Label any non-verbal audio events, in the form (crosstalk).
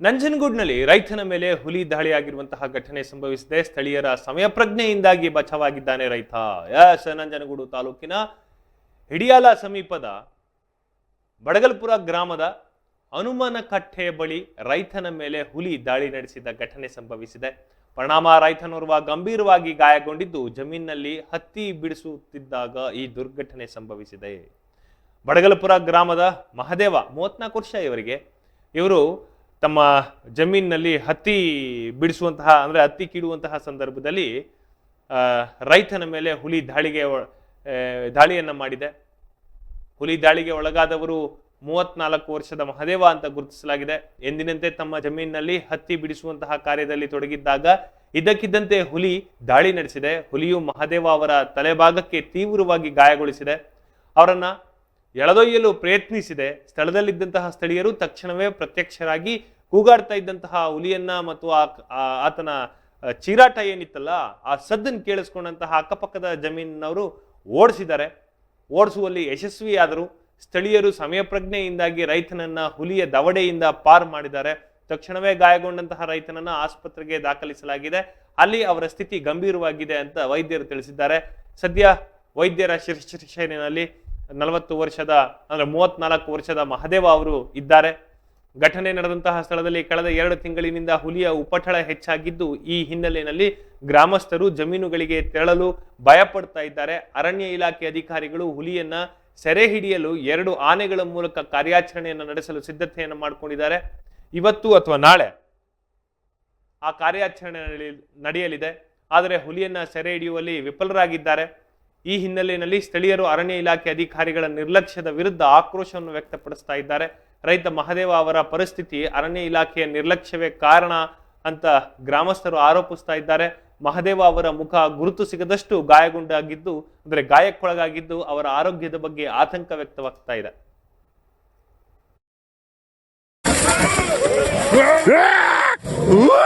ನಂಜನಗೂಡ್ನಲ್ಲಿ ರೈತನ ಮೇಲೆ ಹುಲಿ ದಾಳಿಯಾಗಿರುವಂತಹ ಘಟನೆ ಸಂಭವಿಸಿದೆ. ಸ್ಥಳೀಯರ ಸಮಯ ಪ್ರಜ್ಞೆಯಿಂದಾಗಿ ಬಚಾವಾಗಿದ್ದಾನೆ ರೈತ. ಎಸ್ ನಂಜನಗೂಡು ತಾಲೂಕಿನ ಹಿಡಿಯಾಲ ಸಮೀಪದ ಬಡಗಲ್ಪುರ ಗ್ರಾಮದ ಹನುಮನಕಟ್ಟೆ ಬಳಿ ರೈತನ ಮೇಲೆ ಹುಲಿ ದಾಳಿ ನಡೆಸಿದ ಘಟನೆ ಸಂಭವಿಸಿದೆ. ಪರಿಣಾಮ ರೈತನೋರ್ವ ಗಂಭೀರವಾಗಿ ಗಾಯಗೊಂಡಿದ್ದು, ಜಮೀನಿನಲ್ಲಿ ಹತ್ತಿ ಬಿಡಿಸುತ್ತಿದ್ದಾಗ ಈ ದುರ್ಘಟನೆ ಸಂಭವಿಸಿದೆ. ಬಡಗಲ್ಪುರ ಗ್ರಾಮದ ಮಹದೇವ ಮೂವತ್ನಾಲ್ಕು ವರ್ಷ ಇವರಿಗೆ. ಇವರು ತಮ್ಮ ಜಮೀನಿನಲ್ಲಿ ಹತ್ತಿ ಬಿಡಿಸುವಂತಹ, ಅಂದರೆ ಹತ್ತಿ ಕೀಡುವಂತಹ ಸಂದರ್ಭದಲ್ಲಿ ರೈತನ ಮೇಲೆ ಹುಲಿ ದಾಳಿಗೆ ದಾಳಿಯನ್ನು ಮಾಡಿದೆ. ಹುಲಿ ದಾಳಿಗೆ ಒಳಗಾದವರು ಮೂವತ್ನಾಲ್ಕು ವರ್ಷದ ಮಹದೇವ ಅಂತ ಗುರುತಿಸಲಾಗಿದೆ. ಎಂದಿನಂತೆ ತಮ್ಮ ಜಮೀನಿನಲ್ಲಿ ಹತ್ತಿ ಬಿಡಿಸುವಂತಹ ಕಾರ್ಯದಲ್ಲಿ ತೊಡಗಿದ್ದಾಗ ಇದ್ದಕ್ಕಿದ್ದಂತೆ ಹುಲಿ ದಾಳಿ ನಡೆಸಿದೆ. ಹುಲಿಯು ಮಹದೇವ ಅವರ ತಲೆಭಾಗಕ್ಕೆ ತೀವ್ರವಾಗಿ ಗಾಯಗೊಳಿಸಿದೆ. ಅವರನ್ನ ಎಳೆದೊಯ್ಯಲು ಪ್ರಯತ್ನಿಸಿದೆ. ಸ್ಥಳದಲ್ಲಿದ್ದಂತಹ ಸ್ಥಳೀಯರು ತಕ್ಷಣವೇ ಪ್ರತ್ಯಕ್ಷರಾಗಿ ಕೂಗಾಡ್ತಾ ಇದ್ದಂತಹ ಹುಲಿಯನ್ನ ಮತ್ತು ಆ ಆತನ ಚೀರಾಟ ಏನಿತ್ತಲ್ಲ, ಆ ಸದ್ದನ್ನು ಕೇಳಿಸ್ಕೊಂಡಂತಹ ಅಕ್ಕಪಕ್ಕದ ಜಮೀನಿನವರು ಓಡಿಸಿದ್ದಾರೆ. ಓಡಿಸುವಲ್ಲಿ ಯಶಸ್ವಿಯಾದರು. ಸ್ಥಳೀಯರು ಸಮಯಪ್ರಜ್ಞೆಯಿಂದಾಗಿ ರೈತನನ್ನ ಹುಲಿಯ ದವಡೆಯಿಂದ ಪಾರ್ ಮಾಡಿದ್ದಾರೆ. ತಕ್ಷಣವೇ ಗಾಯಗೊಂಡಂತಹ ರೈತನನ್ನ ಆಸ್ಪತ್ರೆಗೆ ದಾಖಲಿಸಲಾಗಿದೆ. ಅಲ್ಲಿ ಅವರ ಸ್ಥಿತಿ ಗಂಭೀರವಾಗಿದೆ ಅಂತ ವೈದ್ಯರು ತಿಳಿಸಿದ್ದಾರೆ. ಸದ್ಯ ವೈದ್ಯರ ಶೀರ್ಷಿನಲ್ಲಿ ನಲವತ್ತು ವರ್ಷದ, ಅಂದ್ರೆ ಮೂವತ್ನಾಲ್ಕು ವರ್ಷದ ಮಹದೇವ ಅವರು ಇದ್ದಾರೆ. ಘಟನೆ ನಡೆದಂತಹ ಸ್ಥಳದಲ್ಲಿ ಕಳೆದ ಎರಡು ತಿಂಗಳಿನಿಂದ ಹುಲಿಯ ಉಪಟಳ ಹೆಚ್ಚಾಗಿದ್ದು, ಈ ಹಿನ್ನೆಲೆಯಲ್ಲಿ ಗ್ರಾಮಸ್ಥರು ಜಮೀನುಗಳಿಗೆ ತೆರಳಲು ಭಯಪಡ್ತಾ ಇದ್ದಾರೆ. ಅರಣ್ಯ ಇಲಾಖೆ ಅಧಿಕಾರಿಗಳು ಹುಲಿಯನ್ನ ಸೆರೆ ಹಿಡಿಯಲು ಎರಡು ಆನೆಗಳ ಮೂಲಕ ಕಾರ್ಯಾಚರಣೆಯನ್ನು ನಡೆಸಲು ಸಿದ್ಧತೆಯನ್ನು ಮಾಡಿಕೊಂಡಿದ್ದಾರೆ. ಇವತ್ತು ಅಥವಾ ನಾಳೆ ಆ ಕಾರ್ಯಾಚರಣೆ ನಡೆ- ನಡೆಯಲಿದೆ. ಆದರೆ ಹುಲಿಯನ್ನ ಸೆರೆ ಹಿಡಿಯುವಲ್ಲಿ ವಿಫಲರಾಗಿದ್ದಾರೆ. ಈ ಹಿನ್ನೆಲೆಯಲ್ಲಿ ಸ್ಥಳೀಯರು ಅರಣ್ಯ ಇಲಾಖೆ ಅಧಿಕಾರಿಗಳ ನಿರ್ಲಕ್ಷ್ಯದ ವಿರುದ್ಧ ಆಕ್ರೋಶವನ್ನು ವ್ಯಕ್ತಪಡಿಸ್ತಾ ಇದ್ದಾರೆ. ರೈತ ಮಹದೇವ ಅವರ ಪರಿಸ್ಥಿತಿ ಅರಣ್ಯ ಇಲಾಖೆಯ ನಿರ್ಲಕ್ಷ್ಯವೇ ಕಾರಣ ಅಂತ ಗ್ರಾಮಸ್ಥರು ಆರೋಪಿಸ್ತಾ ಇದ್ದಾರೆ. ಮಹದೇವ ಅವರ ಮುಖ ಗುರುತು ಸಿಗದಷ್ಟು ಗಾಯಗೊಂಡಾಗಿದ್ದು, ಅಂದರೆ ಗಾಯಕ್ಕೊಳಗಾಗಿದ್ದು ಅವರ ಆರೋಗ್ಯದ ಬಗ್ಗೆ ಆತಂಕ ವ್ಯಕ್ತವಾಗ್ತಾ ಇದೆ. (laughs)